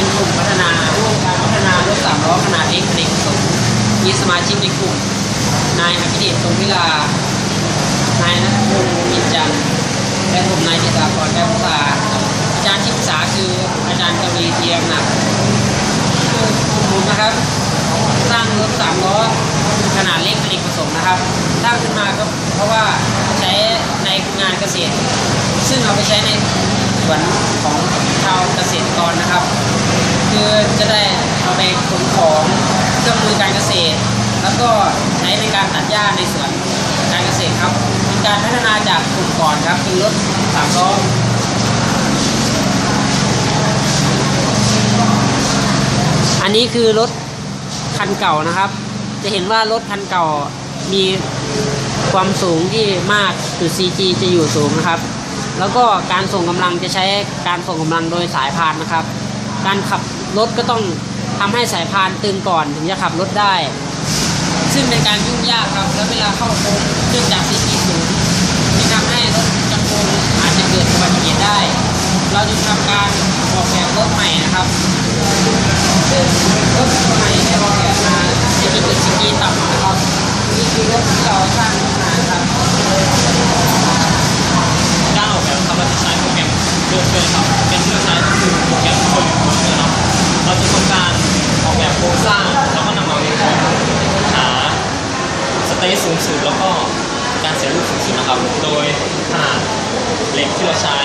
เป็นกลุ่มพัฒนาร่วมการพัฒนารถสามล้อขนาดเล็กเด็กสมมีสมาชิกในกลุ่ม นายอภิเดชตรงวิลานายนัทพงศ์มินจันและผมนายจิตากรแก้วพุทาอาจารย์ที่ปรึกษาคืออาจารย์กวีเทียมหนักคือกลุ่มผมนะครับสร้างรถสามล้อขนาดเล็กเป็นเอกประสงนะครับสร้างขึ้นมาก็เพราะว่าใช้ในงานเกษตร ซึ่งเอาไปใช้ในสวนของ ชาวเกษตรกรนะครับ คือจะได้เอาไปขนของเครื่องมือการเกษตร แล้วก็ใช้ในการตัดหญ้าในสวนการเกษตรครับเป็นการพัฒนาจากกลุ่มก่อนครับคือรถสามล้ออันนี้คือรถคันเก่านะครับ จะเห็นว่ารถคันเก่ามีความสูงที่มากคือ CG จะอยู่สูงนะครับ แล้วก็การส่งกำลังจะใช้การส่งกำลังโดยสายพานนะครับ การขับรถก็ต้องทำให้สายพานตึงก่อนถึงจะขับรถได้ ซึ่งเป็นการยุ่งยากครับ แล้วเวลาเข้าโค้งเนื่องจาก CG สูงที่ทำให้รถจักรโค้งอาจจะเกิดอุบัติเหตุได้ เราจึงทำการออกแบบรถใหม่นะครับ สเตทสูงสุดแล้วก็การเสียรูปสูงสุดนะครับ โดยขนาดเหล็กที่เราใช้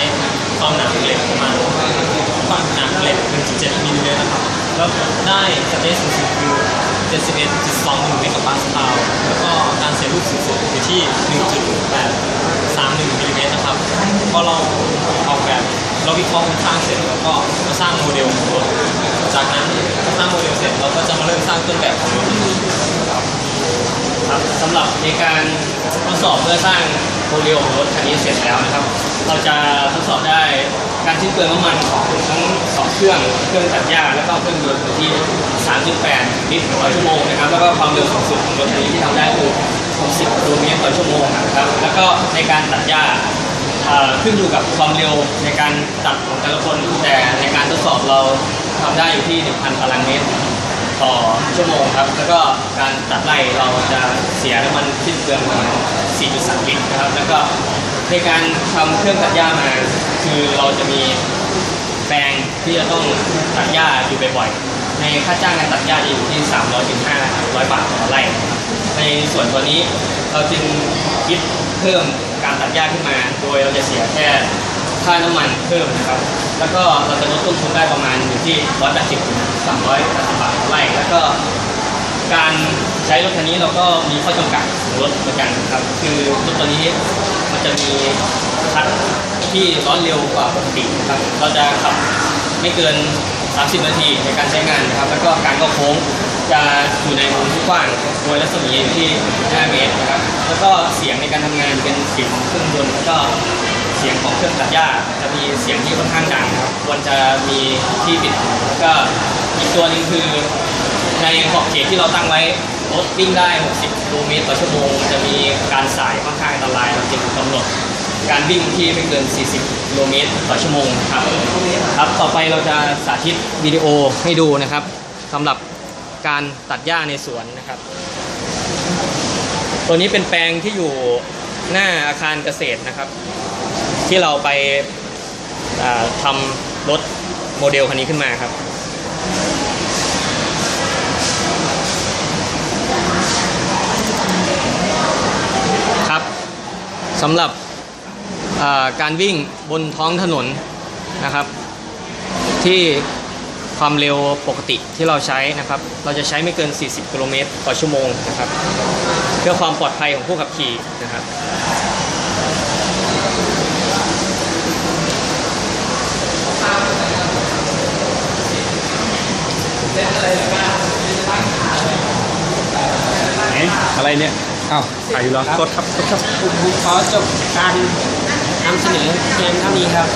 ความหนาของเหล็กประมาณความหนาของเหล็ก1.7มิลลิเมตรนะครับ แล้วได้สเตทสูงสุดคือ71.21เมกะปาสคาลแล้วก็การเสียรูปสูงสุดอยู่ที่ 1.831มิลลิเมตรนะครับพอเราออกแบบเราวิเคราะห์โครงสร้างเสร็จแล้วก็มาสร้างโมเดลของรถจากนั้นสร้างโมเดลเสร็จเราก็จะมาเริ่มสร้างต้นแบบของรถ นทีครับสำหรับในการทดสอบเพื่อสร้างโมเดลของรถคันนี้เสร็จแล้วนะครับ เราจะทดสอบได้การชิ้นเปลืองน้ำมันของทั้งสองเครื่องเครื่องตัดหญ้าแล้วก็เครื่องยนต์อยู่ที่ 3.8 ลิตรต่อชั่วโมงนะครับ แล้วก็ความเร็วสูงสุดของรถคันนี้ที่ทำได้คือ 60กิโลเมตรต่อชั่วโมงนะครับ แล้วก็ในการตัดหญ้าขึ้นอยู่กับความเร็วในการตัดของแต่ละคนแต่ในการทดสอบเราทำได้อยู่ที่ 1,000ตารางเมตร ต่อชั่วโมงครับ แล้วก็การตัดไล่เราจะเสียน้ำมันสิ้นเปลืองประมาณ4.3 ลิตรนะครับ แล้วก็ในการทำเครื่องตัดหญ้ามาคือเราจะมีแปลงที่จะต้องตัดหญ้าอยู่บ่อยๆ ในค่าจ้างการตัดหญ้าจะอยู่ที่ 300ถึง500 บาทต่อไร่ ในส่วนตัวนี้เราจึงคิดเพิ่มการตัดหญ้าขึ้นมา โดยเราจะเสียแค่ ค่าน้ำมันเพิ่มนะครับ แล้วก็เราจะลดต้นทุนได้ประมาณอยู่ที่180ถึง380บาทต่อไร่แล้วก็การใช้รถคันนี้เราก็มีข้อจำกัดของรถเหมือนกันครับ คือรถตัวนี้มันจะมีคัดที่ร้อนเร็วกว่าปกตินะครับ เราจะขับไม่เกิน 30 นาทีในการใช้งานนะครับ แล้วก็การเข้าโค้งจะอยู่ในวงที่กว้างโดยรัศมีอยู่ที่ 5 เมตรนะครับ แล้วก็เสียงในการทำงานเป็นเสียงของเครื่องยนต์แล้วก็ เสียงของเครื่องตัดหญ้าจะมีเสียงที่ค่อนข้างดังครับควรจะมีที่ปิดหูแล้วก็อีกตัวหนึงคือ ในขอบเขตที่เราตั้งไว้รถวิ่งได้ 60กิโลเมตรต่อชั่วโมงจะมีการสายค่อนข้างอันตรายเราจึงกำหนดการวิ่งที่ไม่เกิน 40กิโลเมตรต่อชั่วโมงครับครับ ต่อไปเราจะสาธิตวิดีโอให้ดูนะครับสำหรับการตัดหญ้าในสวนนะครับ ตัวนี้เป็นแปลงที่อยู่หน้าอาคารเกษตรนะครับ ที่เราไปทำรถโมเดลคันนี้ขึ้นมาครับครับสำหรับการวิ่งบนท้องถนนนะครับ ที่ความเร็วปกติที่เราใช้นะครับ เราจะใช้ไม่เกิน 40 กิโลเมตรต่อชั่วโมงนะครับ เพื่อความปลอดภัยของผู้ขับขี่นะครับ อะไรเนี่ยอ้าวถ่ายอยู่เหรอโทษครับโทษครับ ผมขอจบการนำเสนอเพียงเท่านี้ครับ